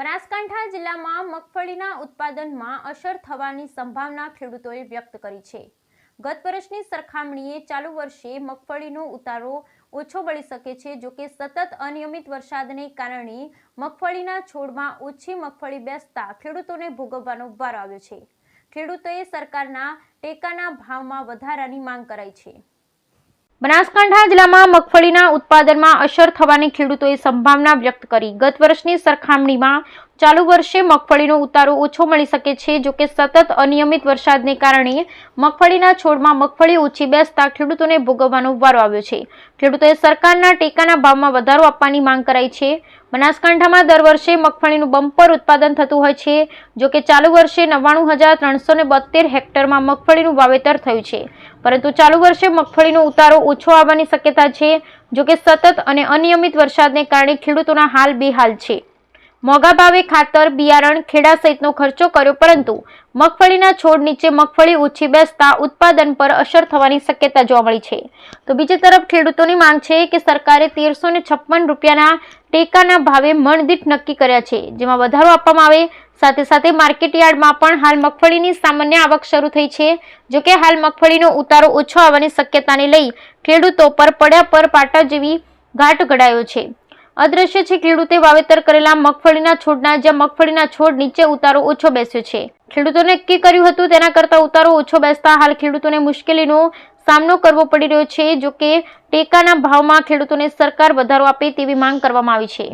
બનાસકાંઠા જિલ્લામાં મગફળીના ઉત્પાદનમાં અસર થવાની સંભાવના ખેડૂતોએ વ્યક્ત કરી છે. ગત વર્ષની સરખામણીએ ચાલુ વર્ષે મગફળીનો ઉતારો ઓછો મળી શકે છે જોકે સતત અનિયમિત વરસાદને કારણે મગફળીના છોડમાં ઓછી મગફળી બેસતા ખેડૂતોને ભોગવવાનો ભાર આવ્યો છે. ખેડૂતોએ સરકારના ટેકાના ભાવમાં વધારાની માંગ કરાઈ છે. બનાસકાંઠા જિલ્લામાં મગફળીના ઉત્પાદનમાં અસર થવાની ખેડૂતોએ સંભાવના વ્યક્ત કરી. ગત વર્ષની સરખામણીમાં ચાલુ વર્ષે મગફળીનો ઉતારો ઓછો મળી શકે છે જોકે સતત અનિયમિત વરસાદને કારણે મગફળીના છોડમાં મગફળી ઓછી બેસતા ખેડૂતોને ભોગવવાનો વારો આવ્યો છે. ખેડૂતોએ સરકારના ટેકાના ભાવમાં વધારો આપવાની માંગ કરાઈ છે. બનાસકાંઠામાં દર વર્ષે મગફળીનું બમ્પર ઉત્પાદન થતું હોય છે જોકે ચાલુ વર્ષે નવ્વાણું હજાર ત્રણસો ને બોતેર હેક્ટરમાં મગફળીનું વાવેતર થયું છે. પરંતુ ચાલુ વર્ષે મગફળીનો ઉતારો ઓછો આવવાની શક્યતા છે જોકે સતત અને અનિયમિત વરસાદને કારણે ખેડૂતોના હાલ બેહાલ છે. મોંઘા ભાવે ખાતર, બિયારણ, ખેડા સહિતનો ખર્ચો કર્યો, પરંતુ મગફળીના છોડ નીચે મગફળી ઓછી બેસતા ઉત્પાદન પર અસર થવાની શક્યતા જોવા મળી છે. તો બીજી તરફ ખેડૂતોની માંગ છે કે સરકારે તેરસો છપ્પન રૂપિયાના ટેકાના ભાવે મણદીઠ નક્કી કર્યા છે, જેમાં વધારો આપવામાં આવે. સાથે સાથે માર્કેટ યાર્ડમાં પણ હાલ મગફળીની સામાન્ય આવક શરૂ થઈ છે. જોકે હાલ મગફળીનો ઉતારો ઓછો આવવાની શક્યતાને લઈ ખેડૂતો પર પડ્યા પર પાટા જેવી ઘાટ ઘડાયો છે. અદ્રશ્ય છે, ખેડૂતે વાવેતર કરેલા મગફળીના છોડના, જ્યાં મગફળીના છોડ નીચે ઉતારો ઓછો બેસ્યો છે. ખેડૂતોને નક્કી કર્યું હતું, તેના કરતા ઉતારો ઓછો બેસતા હાલ ખેડૂતોને મુશ્કેલીનો સામનો કરવો પડી રહ્યો છે જો કે ટેકાના ભાવમાં ખેડૂતોને સરકાર વધારો આપે તેવી માંગ કરવામાં આવી છે.